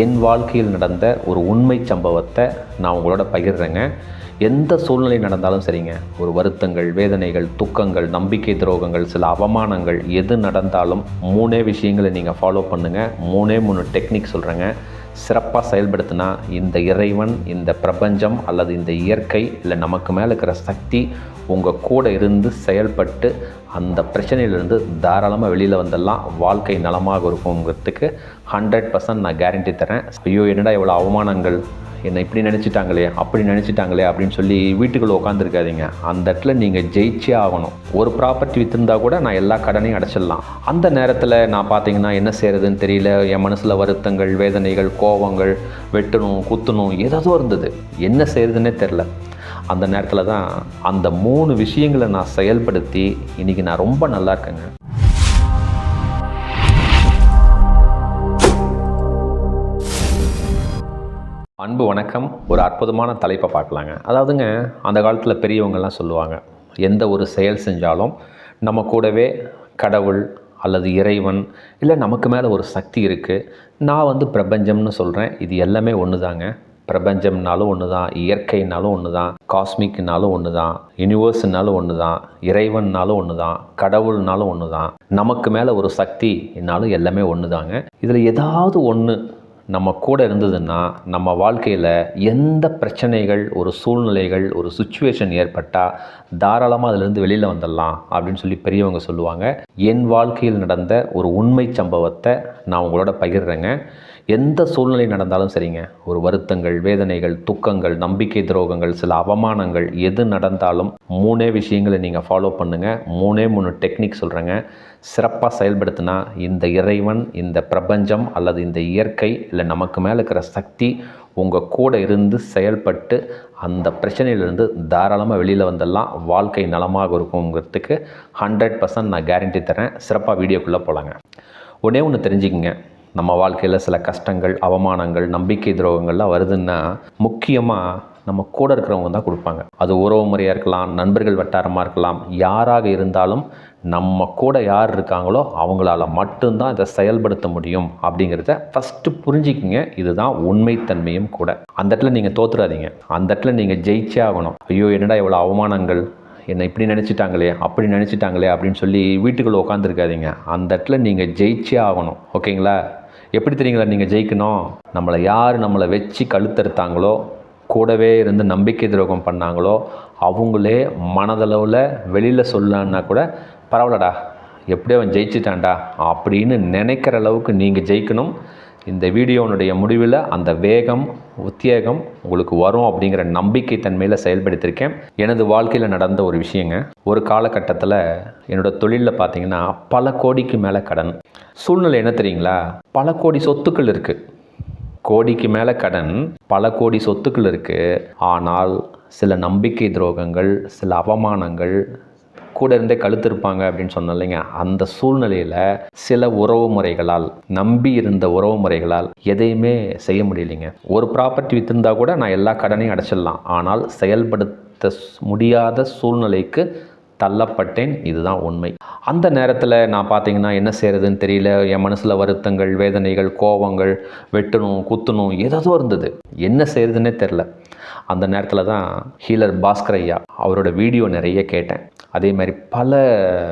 என் வாழ்க்கையில் நடந்த ஒரு உண்மை சம்பவத்தை நான் உங்களோட பகிர்றேங்க. எந்த சூழ்நிலை நடந்தாலும் சரிங்க. ஒரு வருத்தங்கள் வேதனைகள் துக்கங்கள் நம்பிக்கை துரோகங்கள் சில அவமானங்கள் எது நடந்தாலும் மூணே விஷயங்களை நீங்கள் ஃபாலோ பண்ணுங்கள் மூணே மூணு டெக்னிக் சொல்கிறேங்க சிறப்பாக செயல்படுத்தினா இந்த இறைவன் இந்த பிரபஞ்சம் அல்லது இந்த இயற்கை இல்லை நமக்கு மேலே இருக்கிற சக்தி உங்கள் கூட இருந்து செயல்பட்டு அந்த பிரச்சனையிலேருந்து தாராளமாக வெளியில் வந்துடலாம் வாழ்க்கை நலமாக இருக்குங்கிறதுக்கு ஹண்ட்ரட் பர்சன்ட் நான் கேரண்டி தரேன் ஐயோ என்னடா இவ்வளோ அவமானங்கள்? என்னை இப்படி நினச்சிட்டாங்களே அப்படி நினச்சிட்டாங்களே அப்படின்னு சொல்லி வீட்டுக்குள்ளே உட்காந்துருக்காதீங்க அந்த இடத்துல நீங்கள் ஜெயிச்சே ஆகணும். ஒரு ப்ராப்பர்ட்டி விற்றுருந்தா கூட நான் எல்லா கடனையும் அடைச்சிடலாம். அந்த நேரத்தில் நான் பார்த்தீங்கன்னா என்ன செய்கிறதுன்னு தெரியல. என் மனசில் வருத்தங்கள் வேதனைகள் கோபங்கள் வெட்டணும் குத்தணும் ஏதோ இருந்தது. என்ன செய்கிறதுனே தெரில அந்த நேரத்தில் தான் அந்த மூணு விஷயங்களை நான் செயல்படுத்தி இன்றைக்கி நான் ரொம்ப நல்லா இருக்கேங்க. அன்பு வணக்கம். ஒரு அற்புதமான தலைப்பை பார்க்கலாங்க. அதாவதுங்க அந்த காலத்தில் பெரியவங்கள்லாம் சொல்லுவாங்க எந்த ஒரு செயல் செஞ்சாலும் நம்ம கூடவே கடவுள் அல்லது இறைவன் இல்லை நமக்கு மேலே ஒரு சக்தி இருக்குது நான் வந்து பிரபஞ்சம்னு சொல்கிறேன் இது எல்லாமே ஒன்று தாங்க பிரபஞ்சம்னாலும் ஒன்று தான் இயற்கைனாலும் ஒன்று தான் காஸ்மிக்னாலும் ஒன்று தான் யூனிவர்ஸ்னாலும் ஒன்று தான் இறைவன்னாலும் ஒன்று தான் கடவுள்னாலும் ஒன்று தான் நமக்கு மேலே ஒரு சக்தினாலும் எல்லாமே ஒன்று தாங்க இதில் ஏதாவது ஒன்று நம்ம கூட இருந்ததுன்னா நம்ம வாழ்க்கையில் எந்த பிரச்சனைகள் ஒரு சூழ்நிலைகள் ஒரு சுச்சுவேஷன் ஏற்பட்டால் தாராளமாக அதிலிருந்து வெளியில் வந்துடலாம் அப்படின்னு சொல்லி பெரியவங்க சொல்லுவாங்க. என் வாழ்க்கையில் நடந்த ஒரு உண்மை சம்பவத்தை நான் உங்களோட பகிர்றேங்க. எந்த சூழ்நிலை நடந்தாலும் சரிங்க. ஒரு வருத்தங்கள் வேதனைகள் துக்கங்கள் நம்பிக்கை துரோகங்கள் சில அவமானங்கள் எது நடந்தாலும் மூணே விஷயங்களை நீங்கள் ஃபாலோ பண்ணுங்கள் மூணே மூணு டெக்னிக் சொல்கிறேங்க சிறப்பாக செயல்படுத்தினா இந்த இறைவன் இந்த பிரபஞ்சம் அல்லது இந்த இயற்கை இல்லை நமக்கு மேலே இருக்கிற சக்தி உங்கள் கூட இருந்து செயல்பட்டு அந்த பிரச்சனையிலேருந்து தாராளமாக வெளியில் வந்துடலாம். வாழ்க்கை நலமாக இருக்குங்கிறதுக்கு ஹண்ட்ரட் பர்சன்ட் நான் கேரண்டி தரேன் சிறப்பாக வீடியோக்குள்ளே போகலாங்க ஒன்றே ஒன்று தெரிஞ்சுக்கங்க. நம்ம வாழ்க்கையில் சில கஷ்டங்கள் அவமானங்கள் நம்பிக்கை துரோகங்கள்லாம் வருதுன்னா முக்கியமாக நம்ம கூட இருக்கிறவங்க தான் கொடுப்பாங்க. அது உறவு முறையாக இருக்கலாம் நண்பர்கள் வட்டாரமாக இருக்கலாம் யாராக இருந்தாலும் நம்ம கூட யார் இருக்காங்களோ அவங்களால மட்டும்தான் இதை செயல்படுத்த முடியும் அப்படிங்கிறத ஃபஸ்ட்டு புரிஞ்சுக்கிங்க. இதுதான் உண்மைத்தன்மையும் கூட. அந்த இடத்துல நீங்கள் தோத்துறாதீங்க. அந்த இடத்துல நீங்கள் ஜெயிச்சே ஆகணும். ஐயோ என்னடா இவ்வளோ அவமானங்கள்? என்னை இப்படி நினச்சிட்டாங்களே அப்படி நினச்சிட்டாங்களே அப்படின்னு சொல்லி வீட்டுக்குள்ளே உட்காந்துருக்காதீங்க அந்த இடத்துல நீங்கள் ஜெயிச்சே ஆகணும். ஓகேங்களா? எப்படி தெரியுங்களா? நீங்கள் ஜெயிக்கணும். நம்மளை யார் நம்மளை வச்சு கழுத்தறுத்தாங்களோ கூடவே இருந்து நம்பிக்கை துரோகம் பண்ணாங்களோ அவங்களே மனதளவில் வெளியில் சொல்லலான்னா கூட பரவாயில்லடா எப்படியோ அவன் ஜெயிச்சிட்டான்டா அப்படின்னு நினைக்கிற அளவுக்கு நீங்கள் ஜெயிக்கணும். இந்த வீடியோனுடைய முடிவில் அந்த வேகம் உத்தியோகம் உங்களுக்கு வரும் அப்படிங்கிற நம்பிக்கை தன்மையில் செயல்படுத்தியிருக்கேன் எனது வாழ்க்கையில் நடந்த ஒரு விஷயங்க. ஒரு காலகட்டத்தில் என்னோடய தொழிலில் பார்த்தீங்கன்னா பல கோடிக்கு மேலே கடன். சூழ்நிலை என்ன தெரியுங்களா? பல கோடி சொத்துக்கள் இருக்குது கோடிக்கு மேலே கடன் பல கோடி சொத்துக்கள் இருக்குது ஆனால் சில நம்பிக்கை துரோகங்கள் சில அவமானங்கள் கூட இருந்தே கழுத்திருப்பாங்க அப்படின்னு சொன்னோம் இல்லைங்க. அந்த சூழ்நிலையில் சில உறவு முறைகளால் நம்பி இருந்த உறவு முறைகளால் எதையுமே செய்ய முடியலைங்க. ஒரு ப்ராப்பர்ட்டி வித்திருந்தா கூட நான் எல்லா கடனையும் அடைச்சிடலாம். ஆனால் செயல்படுத்த முடியாத சூழ்நிலைக்கு தள்ளப்பட்டேன். இதுதான் உண்மை. அந்த நேரத்தில் நான் பார்த்தீங்கன்னா என்ன செய்கிறதுன்னு தெரியல. என் மனசில் வருத்தங்கள் வேதனைகள் கோபங்கள் வெட்டணும் குத்தணும் ஏதோ இருந்தது. என்ன செய்கிறதுனே தெரில அந்த நேரத்தில் தான் ஹீலர் பாஸ்கர் ஐயா அவரோட வீடியோ நிறைய கேட்டேன். அதே மாதிரி பல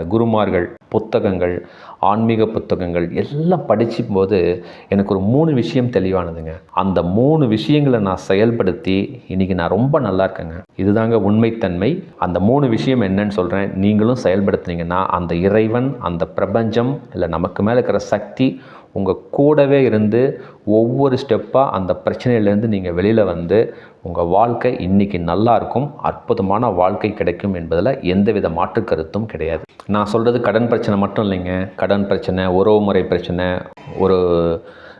குருமார்கள் புத்தகங்கள் ஆன்மீக புத்தகங்கள் எல்லாம் படிச்சும் போது எனக்கு ஒரு மூணு விஷயம் தெளிவானதுங்க. அந்த மூணு விஷயங்களை நான் செயல்படுத்தி இன்றைக்கி நான் ரொம்ப நல்லா இருக்கேங்க. இதுதாங்க உண்மைத்தன்மை. அந்த மூணு விஷயம் என்னன்னு சொல்கிறேன் நீங்களும் செயல்படுத்துனீங்கன்னா அந்த இறைவன் அந்த பிரபஞ்சம் இல்லை நமக்கு மேலே இருக்கிற சக்தி உங்கள் கூடவே இருந்து ஒவ்வொரு ஸ்டெப்பாக அந்த பிரச்சனையிலேருந்து நீங்கள் வெளியில் வந்து உங்கள் வாழ்க்கை இன்றைக்கி நல்லாயிருக்கும் அற்புதமான வாழ்க்கை கிடைக்கும் என்பதில் எந்தவித மாற்று கருத்தும் கிடையாது. நான் சொல்கிறது கடன் பிரச்சனை மட்டும் இல்லைங்க. கடன் பிரச்சனை உறவு முறை பிரச்சனை ஒரு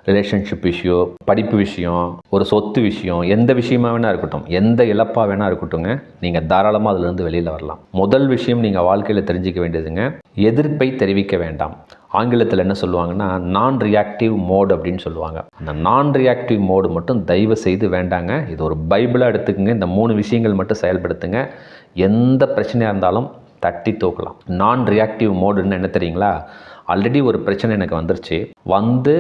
ரிலேஷன்ஷிப் விஷயம் படிப்பு விஷயம் ஒரு சொத்து விஷயம் எந்த விஷயமா வேணால் இருக்கட்டும் எந்த இழப்பாக வேணால் இருக்கட்டும்ங்க நீங்கள் தாராளமாக அதிலிருந்து வெளியில் வரலாம். முதல் விஷயம் நீங்கள் வாழ்க்கையில் தெரிஞ்சிக்க வேண்டியதுங்க எதிர்ப்பை தெரிவிக்க வேண்டாம். ஆங்கிலத்தில் என்ன சொல்லுவாங்கன்னா நான் ரியாக்டிவ் மோட் அப்படின்னு சொல்லுவாங்க. அந்த நான் ரியாக்டிவ் மோடு மட்டும் தயவு செய்து வேண்டாங்க. இது ஒரு பைபிளாக எடுத்துக்கங்க. இந்த மூணு விஷயங்கள் மட்டும் செயல்படுத்துங்க. எந்த பிரச்சனையாக இருந்தாலும் தட்டி தூக்கலாம். நான் ரியாக்டிவ் மோடுன்னு என்ன தெரியுங்களா? ஆல்ரெடி ஒரு பிரச்சனை எனக்கு வந்துருச்சு. வந்து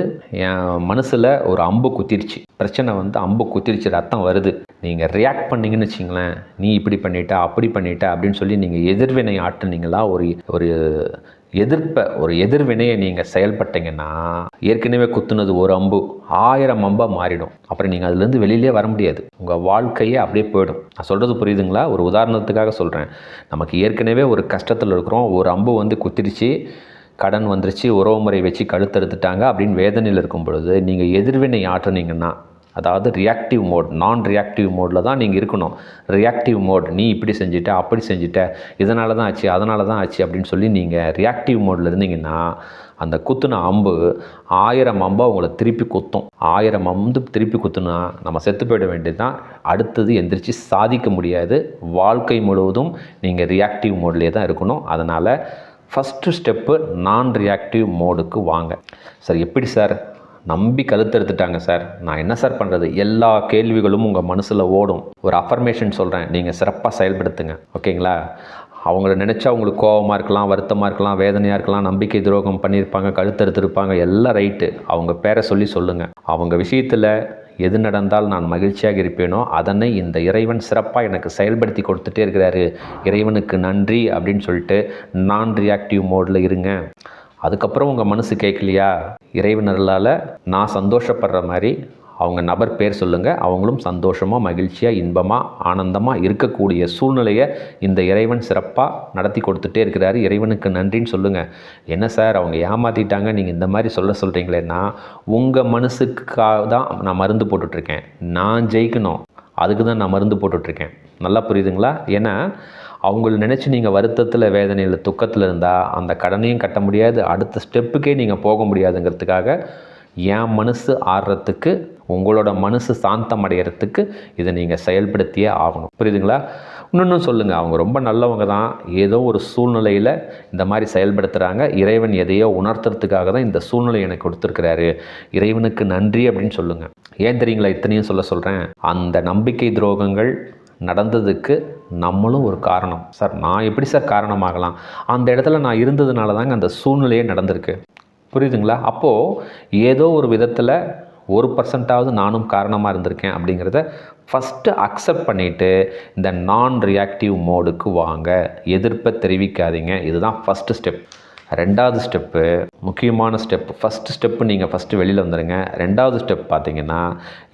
என் மனசில் ஒரு அம்பு குத்திருச்சு. பிரச்சனை வந்து அம்பு குத்திருச்சு ரத்தம் வருது. நீங்கள் ரியாக்ட் பண்ணீங்கன்னு வச்சிங்களேன் நீ இப்படி பண்ணிட்ட அப்படி பண்ணிட்ட அப்படின்னு சொல்லி நீங்கள் எதிர்வினை ஆட்டுனீங்களா? ஒரு ஒரு எதிர்ப்பை ஒரு எதிர்வினையை நீங்கள் செயல்பட்டீங்கன்னா ஏற்கனவே குத்துனது ஒரு அம்பு ஆயிரம் அம்பாக மாறிடும். அப்புறம் நீங்கள் அதுலேருந்து வெளியிலே வர முடியாது. உங்கள் வாழ்க்கையே அப்படியே போயிடும். நான் சொல்கிறது புரியுதுங்களா? ஒரு உதாரணத்துக்காக சொல்கிறேன் நமக்கு ஏற்கனவே ஒரு கஷ்டத்தில் இருக்கிறோம். ஒரு அம்பு வந்து குத்திடுச்சு கடன் வந்துருச்சு உறவு முறை வச்சு கழுத்தெடுத்துட்டாங்க அப்படின்னு வேதனையில் இருக்கும் பொழுது நீங்கள் எதிர்வினை ஆற்றுனீங்கன்னா அதாவது ரியாக்டிவ் மோட் நான் ரியாக்டிவ் மோடில் தான் நீங்கள் இருக்கணும். ரியாக்டிவ் மோட் நீ இப்படி செஞ்சுட்ட அப்படி செஞ்சுட்ட இதனால தான் ஆச்சு அதனால தான் ஆச்சு அப்படின்னு சொல்லி நீங்கள் ரியாக்டிவ் மோடில் இருந்தீங்கன்னா அந்த குத்துன அம்பு ஆயிரம் அம்பை உங்களை திருப்பி குத்தும். ஆயிரம் அம்பு திருப்பி குத்துனா நம்ம செத்து போயிட வேண்டியது தான் அடுத்தது எந்திரிச்சு சாதிக்க முடியாது. வாழ்க்கை முழுவதும் நீங்கள் ரியாக்டிவ் மோட்லேயே தான் இருக்கணும். அதனால் ஃபஸ்ட்டு ஸ்டெப்பு நான் ரியாக்டிவ் மோடுக்கு வாங்க. சார் எப்படி சார்? நம்பி கழுத்தெடுத்துட்டாங்க சார். நான் என்ன சார் பண்ணுறது எல்லா கேள்விகளும் உங்கள் மனசில் ஓடும். ஒரு அஃபர்மேஷன் சொல்கிறேன் நீங்கள் சிறப்பாக செயல்படுத்துங்க. ஓகேங்களா? அவங்கள நினச்சா அவங்களுக்கு கோபமாக இருக்கலாம் வருத்தமாக இருக்கலாம் வேதனையாக இருக்கலாம் நம்பிக்கை துரோகம் பண்ணியிருப்பாங்க கழுத்தெடுத்திருப்பாங்க எல்லாம் ரைட்டு அவங்க பேரை சொல்லி சொல்லுங்கள் அவங்க விஷயத்தில் எது நடந்தால் நான் மகிழ்ச்சியாக இருப்பேனோ அதனை இந்த இறைவன் சிறப்பாக எனக்கு செயல்படுத்தி கொடுத்துட்டே இருக்கிறாரு. இறைவனுக்கு நன்றி அப்படின்னு சொல்லிட்டு நான் ரியாக்டிவ் மோடில் இருங்க. அதுக்கப்புறம் உங்கள் மனசு கேட்கலையா? இறைவனர்களால் நான் சந்தோஷப்படுற மாதிரி அவங்க நபர் பேர் சொல்லுங்கள் அவங்களும் சந்தோஷமாக மகிழ்ச்சியாக இன்பமாக ஆனந்தமாக இருக்கக்கூடிய சூழ்நிலையை இந்த இறைவன் சிறப்பாக நடத்தி கொடுத்துட்டே இருக்கிறாரு. இறைவனுக்கு நன்றின்னு சொல்லுங்கள் என்ன சார் அவங்க ஏமாற்றிட்டாங்க நீங்கள் இந்த மாதிரி சொல்ல சொல்கிறீங்களேன்னா உங்கள் மனசுக்காக தான் நான் மருந்து போட்டுட்ருக்கேன். நான் ஜெயிக்கணும். அதுக்கு தான் நான் மருந்து போட்டுட்ருக்கேன். நல்லா புரியுதுங்களா? ஏன்னா அவங்கள நினச்சி நீங்கள் வருத்தத்தில் வேதனையில் துக்கத்தில் இருந்தால் அந்த கடனையும் கட்ட முடியாது. அடுத்த ஸ்டெப்புக்கே நீங்கள் போக முடியாதுங்கிறதுக்காக என் மனசு ஆடுறதுக்கு உங்களோட மனசு சாந்தம் அடையிறதுக்கு இதை நீங்கள் செயல்படுத்தியே ஆகணும். புரியுதுங்களா? இன்னொன்று சொல்லுங்கள் அவங்க ரொம்ப நல்லவங்க தான். ஏதோ ஒரு சூழ்நிலையில் இந்த மாதிரி செயல்படுத்துகிறாங்க இறைவன் எதையோ உணர்த்துறதுக்காக தான் இந்த சூழ்நிலை எனக்கு கொடுத்துருக்கிறாரு. இறைவனுக்கு நன்றி அப்படின்னு சொல்லுங்கள் ஏன் தெரியுங்களா இத்தனையும் சொல்ல சொல்கிறேன் அந்த நம்பிக்கை துரோகங்கள் நடந்ததுக்கு நம்மளும் ஒரு காரணம். சார் நான் எப்படி சார் காரணமாகலாம்? அந்த இடத்துல நான் இருந்ததுனால தாங்க அந்த சூழ்நிலையே நடந்திருக்கு. புரியுதுங்களா? அப்போது ஏதோ ஒரு விதத்தில் ஒரு பர்சன்ட்டாவது நானும் காரணமாக இருந்திருக்கேன் அப்படிங்கிறத ஃபஸ்ட்டு அக்செப்ட் பண்ணிவிட்டு இந்த நான் ரியாக்டிவ் மோடுக்கு வாங்க. எதிர்ப்பை தெரிவிக்காதீங்க. இதுதான் ஃபஸ்ட்டு ஸ்டெப் ரெண்டாவது ஸ்டெப்பு முக்கியமான ஸ்டெப் ஃபஸ்ட்டு ஸ்டெப்பு நீங்கள் ஃபஸ்ட்டு வெளியில் வந்துடுங்க ரெண்டாவது ஸ்டெப் பார்த்தீங்கன்னா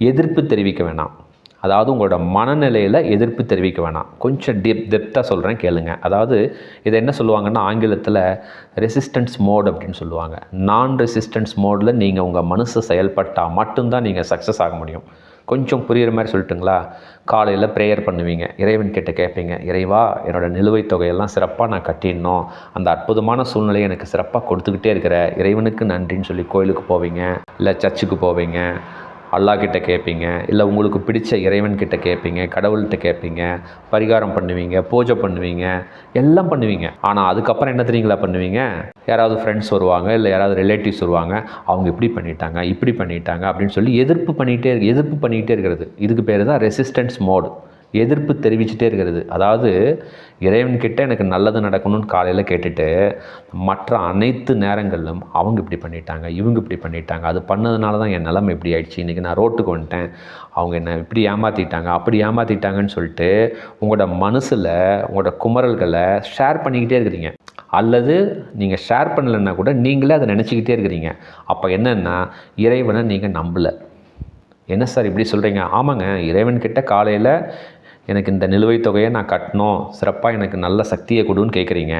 எதிர்ப்பு தெரிவிக்க வேணாம். அதாவது உங்களோட மனநிலையில் எதிர்ப்பு தெரிவிக்க வேணாம். கொஞ்சம் டெப் டெப்த்தாக சொல்கிறேன் கேளுங்க. அதாவது இதை என்ன சொல்லுவாங்கன்னா ஆங்கிலத்தில் ரெசிஸ்டன்ஸ் மோட் அப்படின்னு சொல்லுவாங்க. நான் ரெசிஸ்டன்ஸ் மோடில் நீங்கள் உங்கள் மனசு செயல்பட்டால் மட்டும்தான் நீங்கள் சக்ஸஸ் ஆக முடியும். கொஞ்சம் புரிகிற மாதிரி சொல்லட்டுங்களா? காலையில் ப்ரேயர் பண்ணுவீங்க. இறைவன் கிட்ட கேட்பீங்க. இறைவா என்னோடய நிலுவைத் தொகையெல்லாம் சிறப்பாக நான் கட்டிடணும். அந்த அற்புதமான சூழ்நிலையை எனக்கு சிறப்பாக கொடுத்துக்கிட்டே இருக்கிற இறைவனுக்கு நன்றின்னு சொல்லி கோயிலுக்கு போவீங்க இல்லை சர்ச்சுக்கு போவீங்க அல்லாஹ் கிட்ட கேட்பீங்க இல்லை உங்களுக்கு பிடிச்ச இறைவன் கிட்ட கேட்பீங்க கடவுள்கிட்ட கேட்பீங்க பரிகாரம் பண்ணுவீங்க பூஜை பண்ணுவீங்க எல்லாம் பண்ணுவீங்க. ஆனால் அதுக்கப்புறம் என்ன தெரியுங்களா பண்ணுவீங்க? யாராவது ஃப்ரெண்ட்ஸ் வருவாங்க இல்லை யாராவது ரிலேட்டிவ்ஸ் வருவாங்க அவங்க இப்படி பண்ணிட்டாங்க இப்படி பண்ணிட்டாங்க அப்படின்னு சொல்லி எதிர்ப்பு பண்ணிகிட்டே எதிர்ப்பு பண்ணிக்கிட்டே இருக்கிறது. இதுக்கு பேர் தான் ரெசிஸ்டன்ஸ் மோடு எதிர்ப்பு தெரிவிச்சுட்டே இருக்கிறது. அதாவது இறைவன்கிட்ட எனக்கு நல்லது நடக்கணும்னு காலையில் கேட்டுட்டு மற்ற அனைத்து நேரங்களிலும் அவங்க இப்படி பண்ணிட்டாங்க இவங்க இப்படி பண்ணிட்டாங்க அது பண்ணதுனால தான் என் நிலம் இப்படி ஆயிடுச்சு இன்றைக்கி நான் ரோட்டுக்கு வந்துட்டேன் அவங்க என்னை இப்படி ஏமாற்றிட்டாங்க அப்படி ஏமாற்றிட்டாங்கன்னு சொல்லிட்டு உங்களோட மனசில் உங்களோட குமரல்களை ஷேர் பண்ணிக்கிட்டே இருக்கிறீங்க. அல்லது நீங்கள் ஷேர் பண்ணலைன்னா கூட நீங்களே அதை நினச்சிக்கிட்டே இருக்கிறீங்க. அப்போ என்னென்னா இறைவனை நீங்கள் நம்பலை. என்ன சார் இப்படி சொல்கிறீங்க ஆமாங்க இறைவன்கிட்ட காலையில் எனக்கு இந்த நிலுவைத் தொகையை நான் கட்டணும். சிறப்பாக எனக்கு நல்ல சக்தியை கொடுன்னு கேட்குறீங்க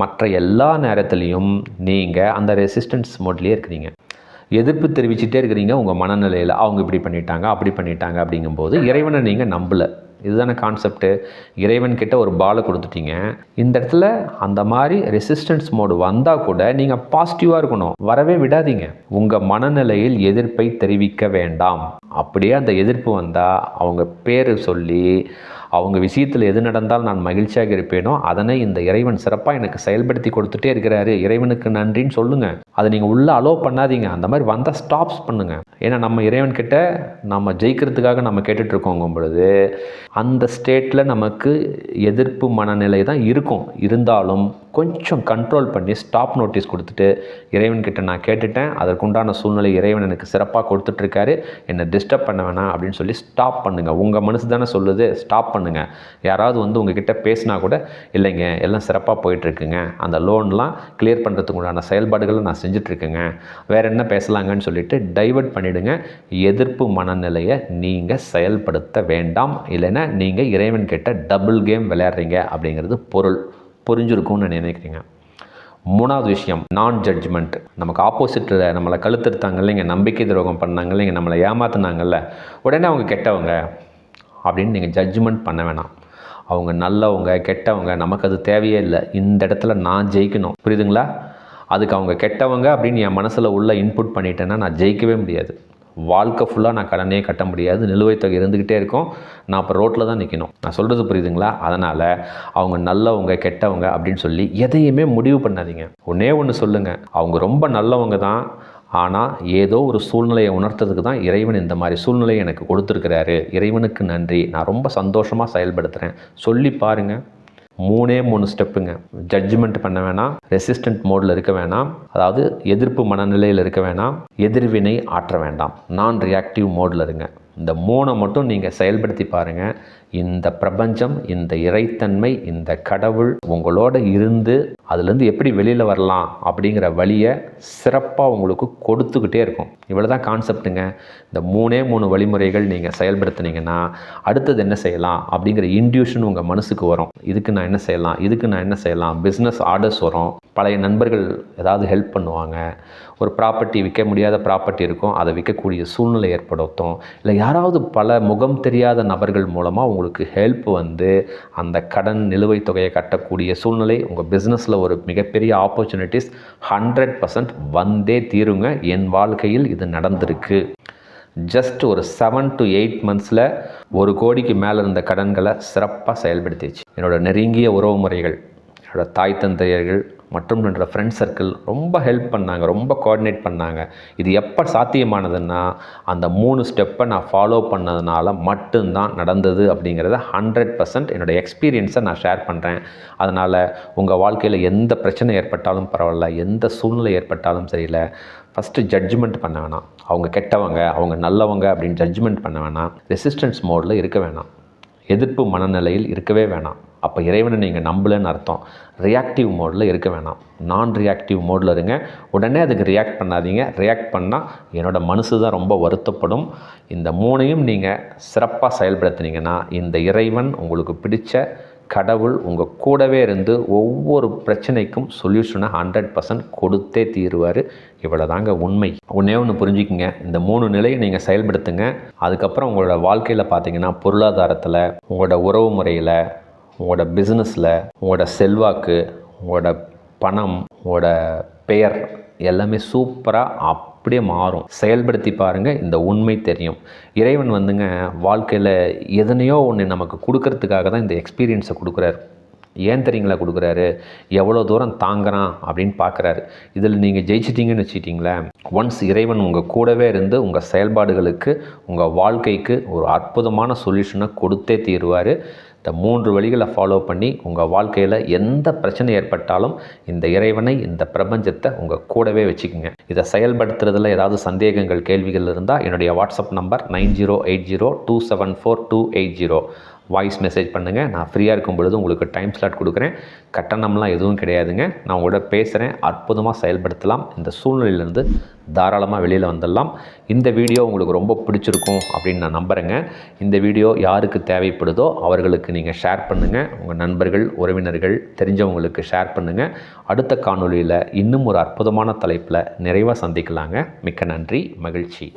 மற்ற எல்லா நேரத்துலையும் நீங்கள் அந்த ரெசிஸ்டன்ஸ் மோட்லேயே இருக்கிறீங்க. எதிர்ப்பு தெரிவிச்சுட்டே இருக்கிறீங்க உங்கள் மனநிலையில் அவங்க இப்படி பண்ணிட்டாங்க அப்படி பண்ணிட்டாங்க அப்படிங்கும்போது இறைவனை நீங்கள் நம்பலை. இதுதானே கான்செப்ட்டு இறைவன்கிட்ட ஒரு பாலை கொடுத்துட்டீங்க. இந்த இடத்துல அந்த மாதிரி ரெசிஸ்டன்ஸ் மோடு வந்தால் கூட நீங்கள் பாசிட்டிவாக இருக்கணும். வரவே விடாதீங்க. உங்கள் மனநிலையில் எதிர்ப்பை தெரிவிக்க வேண்டாம். அப்படியே அந்த எதிர்ப்பு வந்தால் அவங்க பேர் சொல்லி அவங்க விஷயத்தில் எது நடந்தால் நான் மகிழ்ச்சியாக இருப்பேனோ அதனை இந்த இறைவன் சிறப்பாக எனக்கு செயல்படுத்தி கொடுத்துட்டே இருக்கிறாரு. இறைவனுக்கு நன்றின்னு சொல்லுங்கள் அதை நீங்கள் உள்ளே அலோவ் பண்ணாதீங்க. அந்த மாதிரி வந்தால் ஸ்டாப்ஸ் பண்ணுங்கள் ஏன்னா நம்ம இறைவன் கிட்ட நம்ம ஜெயிக்கிறதுக்காக நம்ம கேட்டுட்ருக்கோங்கும் பொழுது. அந்த ஸ்டேட்டில் நமக்கு எதிர்ப்பு மனநிலை தான் இருக்கும். இருந்தாலும் கொஞ்சம் கண்ட்ரோல் பண்ணி ஸ்டாப் நோட்டீஸ் கொடுத்துட்டு இறைவன்கிட்ட நான் கேட்டுட்டேன். அதற்குண்டான சூழ்நிலை இறைவன் எனக்கு சிறப்பாக கொடுத்துட்ருக்காரு. என்னை டிஸ்டர்ப் பண்ண வேணாம் அப்படின்னு சொல்லி ஸ்டாப் பண்ணுங்கள் உங்கள் மனசு தானே சொல்லுது. ஸ்டாப் பண்ணுங்கள் யாராவது வந்து உங்ககிட்ட பேசினா கூட இல்லைங்க எல்லாம் சிறப்பாக போயிட்டுருக்குங்க. அந்த லோன்லாம் கிளியர் பண்ணுறதுக்கு உண்டான செயல்பாடுகளை நான் செஞ்சிட்ருக்கேங்க வேறு என்ன பேசலாங்கன்னு சொல்லிட்டு டைவர்ட் பண்ணிவிடுங்க எதிர்ப்பு மனநிலையை நீங்கள் செயல்படுத்த வேண்டாம். இல்லைன்னா நீங்கள் இறைவன் கிட்ட டபுள் கேம் விளையாடுறீங்க. அப்படிங்கிறது பொருள். புரிஞ்சிருக்கும்னு நினைக்கிறீங்க. மூணாவது விஷயம் நான் ஜட்ஜ்மெண்ட் நமக்கு ஆப்போசிட்டில் நம்மளை கழுத்தெடுத்தாங்க இல்லைங்க நம்பிக்கை துரோகம் பண்ணாங்க இல்லைங்க நம்மளை ஏமாத்துனாங்கல்ல உடனே அவங்க கெட்டவங்க அப்படின்னு நீங்கள் ஜட்ஜ்மெண்ட் பண்ண வேணாம். அவங்க நல்லவங்க கெட்டவங்க நமக்கு அது தேவையே இல்லை. இந்த இடத்துல நான் ஜெயிக்கணும். புரியுதுங்களா? அதுக்கு அவங்க கெட்டவங்க அப்படின்னு என் மனசில் உள்ள இன்புட் பண்ணிட்டேன்னா நான் ஜெயிக்கவே முடியாது. வாழ்க்கை ஃபுல்லாக நான் கடனே கட்ட முடியாது. நிலுவைத் தொகை இருந்துக்கிட்டே இருக்கும். நான் அப்போ ரோட்டில் தான் நிற்கணும் நான் சொல்கிறது புரியுதுங்களா? அதனால் அவங்க நல்லவங்க கெட்டவங்க அப்படின்னு சொல்லி எதையுமே முடிவு பண்ணாதீங்க. ஒன்றே ஒன்று சொல்லுங்கள் அவங்க ரொம்ப நல்லவங்க தான். ஆனால் ஏதோ ஒரு சூழ்நிலையை உணர்த்ததுக்கு தான் இறைவன் இந்த மாதிரி சூழ்நிலையை எனக்கு கொடுத்துருக்கிறாரு. இறைவனுக்கு நன்றி. நான் ரொம்ப சந்தோஷமாக செயல்படுத்துகிறேன் சொல்லி பாருங்கள் மூணே மூணு ஸ்டெப்புங்க. ஜட்ஜ்மெண்ட் பண்ண வேணாம். ரெசிஸ்டன்ட் மோடில் இருக்க வேணாம். அதாவது எதிர்ப்பு மனநிலையில் இருக்க வேணாம். எதிர்வினை ஆற்ற வேண்டாம். நான் ரியாக்டிவ் மோடில் இருங்க. இந்த மூணை மட்டும் நீங்கள் செயல்படுத்தி பாருங்கள் இந்த பிரபஞ்சம் இந்த இறைத்தன்மை இந்த கடவுள் உங்களோட இருந்து அதுலேருந்து எப்படி வெளியில் வரலாம் அப்படிங்கிற வழியை சிறப்பாக உங்களுக்கு கொடுத்துக்கிட்டே இருக்கும். இவ்வளோ தான் கான்செப்ட்டுங்க இந்த மூணே மூணு வழிமுறைகள் நீங்கள் செயல்படுத்துனீங்கன்னா அடுத்தது என்ன செய்யலாம் அப்படிங்கிற இன்டியூஷன் உங்கள் மனசுக்கு வரும். இதுக்கு நான் என்ன செய்யலாம் இதுக்கு நான் என்ன செய்யலாம் பிஸ்னஸ் ஆர்டர்ஸ் வரும். பழைய நண்பர்கள் ஏதாவது ஹெல்ப் பண்ணுவாங்க. ஒரு ப்ராப்பர்ட்டி விற்க முடியாத ப்ராப்பர்ட்டி இருக்கும். அதை விற்கக்கூடிய சூழ்நிலை ஏற்படுத்தும். இல்லை யாராவது பல முகம் தெரியாத நபர்கள் மூலமாக உங்களுக்கு ஹெல்ப் வந்து அந்த கடன் நிலுவைத் தொகையை கட்டக்கூடிய சூழ்நிலை உங்கள் பிஸ்னஸில் ஒரு மிகப்பெரிய ஆப்பர்ச்சுனிட்டிஸ் ஹண்ட்ரட் பர்சன்ட் வந்தே தீருங்க. என் வாழ்க்கையில் இது நடந்திருக்கு. ஜஸ்ட் ஒரு செவன் டு எயிட் மந்த்ஸில் ஒரு கோடிக்கு மேலே இருந்த கடன்களை சிறப்பாக செயல்படுத்திச்சு என்னோடய நெருங்கிய உறவு முறைகள் என்னோடய தாய் தந்தையர்கள் மற்றும் என்னோடய ஃப்ரெண்ட் சர்க்கிள் ரொம்ப ஹெல்ப் பண்ணாங்க ரொம்ப கோஆர்டினேட் பண்ணாங்க. இது எப்போ சாத்தியமானதுன்னா அந்த மூணு ஸ்டெப்பை நான் ஃபாலோ பண்ணதுனால மட்டும்தான் நடந்தது அப்படிங்கிறத ஹண்ட்ரட் பர்சன்ட் என்னோடய எக்ஸ்பீரியன்ஸை நான் ஷேர் பண்ணுறேன் அதனால் உங்கள் வாழ்க்கையில் எந்த பிரச்சனை ஏற்பட்டாலும் பரவாயில்ல எந்த சூழ்நிலை ஏற்பட்டாலும் சரியில்லை. ஃபஸ்ட்டு ஜட்ஜ்மெண்ட் பண்ண வேணாம். அவங்க கெட்டவங்க அவங்க நல்லவங்க அப்படின்னு ஜட்ஜ்மெண்ட் பண்ண வேணாம். ரெசிஸ்டன்ஸ் மோடில் இருக்க வேணாம். எதிர்ப்பு மனநிலையில் இருக்கவே வேணாம். அப்போ இறைவனை நீங்கள் நம்பலன்னு அர்த்தம். ரியாக்டிவ் மோடில் இருக்க வேணாம். நான் ரியாக்டிவ் மோடில் இருங்க. உடனே அதுக்கு ரியாக்ட் பண்ணாதீங்க. ரியாக்ட் பண்ணால் என்னோடய மனசு தான் ரொம்ப வருத்தப்படும். இந்த மூணையும் நீங்கள் சிறப்பாக செயல்படுத்தினீங்கன்னா இந்த இறைவன் உங்களுக்கு பிடித்த கடவுள் உங்கள் கூடவே இருந்து ஒவ்வொரு பிரச்சனைக்கும் சொல்யூஷனை ஹண்ட்ரட் பர்சன்ட் கொடுத்தே தீருவார். இவ்வளோ தாங்க உண்மை. ஒன்றே ஒன்று புரிஞ்சுக்குங்க. இந்த மூணு நிலையை நீங்கள் செயல்படுத்துங்க. அதுக்கப்புறம் உங்களோட வாழ்க்கையில் பார்த்தீங்கன்னா பொருளாதாரத்தில் உங்களோட உறவு முறையில் உங்களோட பிஸ்னஸில் உங்களோட செல்வாக்கு உங்களோட பணம் உங்களோட பெயர் எல்லாமே சூப்பராக அப்படியே மாறும். செயல்படுத்தி பாருங்கள் இந்த உண்மை தெரியும். இறைவன் வந்துங்க வாழ்க்கையில் எதனையோ ஒன்று நமக்கு கொடுக்கறதுக்காக தான் இந்த எக்ஸ்பீரியன்ஸை கொடுக்குறாரு. ஏன் தெரியுங்களா கொடுக்குறாரு? எவ்வளோ தூரம் தாங்குறான் அப்படின்னு பார்க்குறாரு இதில் நீங்கள் ஜெயிச்சிட்டிங்கன்னு வச்சுக்கிட்டிங்களேன் ஒன்ஸ் இறைவன் உங்கள் கூடவே இருந்து உங்கள் செயல்பாடுகளுக்கு உங்கள் வாழ்க்கைக்கு ஒரு அற்புதமான சொல்யூஷனை கொடுத்தே தீருவார். இந்த மூன்று வழிகளை ஃபாலோ பண்ணி உங்கள் வாழ்க்கையில் எந்த பிரச்சனை ஏற்பட்டாலும் இந்த இறைவனை இந்த பிரபஞ்சத்தை உங்கள் கூடவே வச்சுக்கோங்க. இதை செயல்படுத்துறதுல ஏதாவது சந்தேகங்கள் கேள்விகள் இருந்தால் என்னுடைய WhatsApp number nine zero eight zero two seven four two eight zero. Voice message பண்ணுங்கள் நான் ஃப்ரீயாக இருக்கும் பொழுது உங்களுக்கு டைம் ஸ்லாட் கொடுக்குறேன். கட்டணம்லாம் எதுவும் கிடையாதுங்க. நான் உங்களோட பேசுகிறேன் அற்புதமாக செயல்படுத்தலாம். இந்த சூழ்நிலையிலேருந்து தாராளமாக வெளியில் வந்துடலாம். இந்த வீடியோ உங்களுக்கு ரொம்ப பிடிச்சிருக்கும் அப்படின்னு நான் நம்புகிறேங்க இந்த வீடியோ யாருக்கு தேவைப்படுதோ அவர்களுக்கு நீங்கள் ஷேர் பண்ணுங்கள் உங்கள் நண்பர்கள் உறவினர்கள் தெரிஞ்சவங்களுக்கு ஷேர் பண்ணுங்கள் அடுத்த காணொளியில் இன்னும் ஒரு அற்புதமான தலைப்பில் நிறைவாக சந்திக்கலாங்க. மிக்க நன்றி. மகிழ்ச்சி.